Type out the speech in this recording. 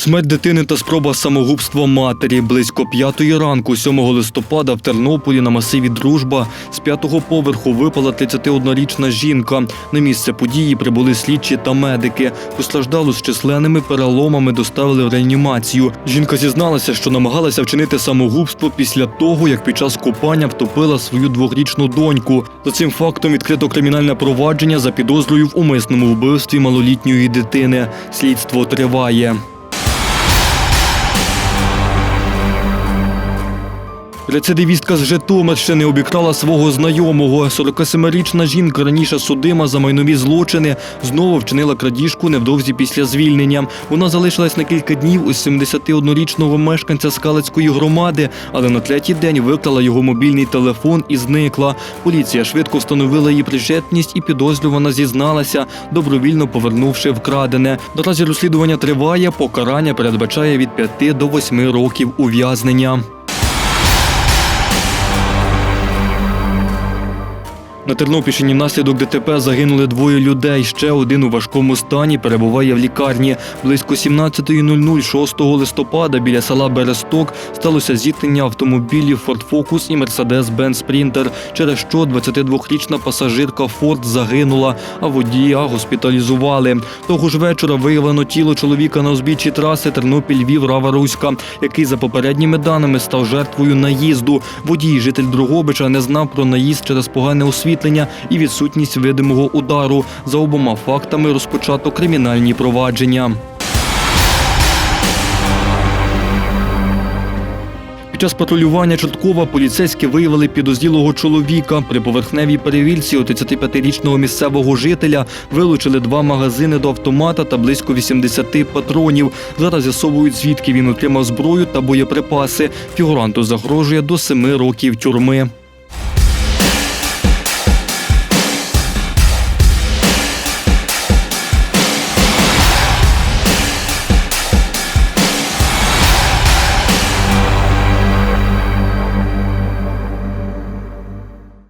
Смерть дитини та спроба самогубства матері. Близько п'ятої ранку, 7 листопада, в Тернополі на масиві Дружба з п'ятого поверху випала 31-річна жінка. На місце події прибули слідчі та медики. Постраждалу з численними переломами доставили в реанімацію. Жінка зізналася, що намагалася вчинити самогубство після того, як під час купання втопила свою двохрічну доньку. За цим фактом відкрито кримінальне провадження за підозрою в умисному вбивстві малолітньої дитини. Слідство триває. Рецидивістка з Житомирщини обікрала свого знайомого. 47-річна жінка раніше судима за майнові злочини знову вчинила крадіжку невдовзі після звільнення. Вона залишилась на кілька днів у 71-річного мешканця Скалицької громади, але на третій день викрала його мобільний телефон і зникла. Поліція швидко встановила її причетність і підозрювана зізналася, добровільно повернувши вкрадене. Наразі розслідування триває. Покарання передбачає від 5 до 8 років ув'язнення. На Тернопільщині внаслідок ДТП загинули двоє людей. Ще один у важкому стані перебуває в лікарні. Близько 17.00 6 листопада біля села Бересток сталося зіткнення автомобілів Ford Focus і Mercedes-Benz Sprinter, через що 22-річна пасажирка Ford загинула, а водія госпіталізували. Того ж вечора виявлено тіло чоловіка на узбіччі траси Тернопіль-Львів Рава Руська, який за попередніми даними став жертвою наїзду. Водій, житель Другобича, не знав про наїзд через погане освітлення і відсутність видимого удару. За обома фактами розпочато кримінальні провадження. Під час патрулювання Чорткова поліцейські виявили підозрілого чоловіка. При поверхневій перевірці у 35-річного місцевого жителя вилучили два магазини до автомата та близько 80 патронів. Зараз з'ясовують, звідки він отримав зброю та боєприпаси. Фігуранту загрожує до 7 років тюрми.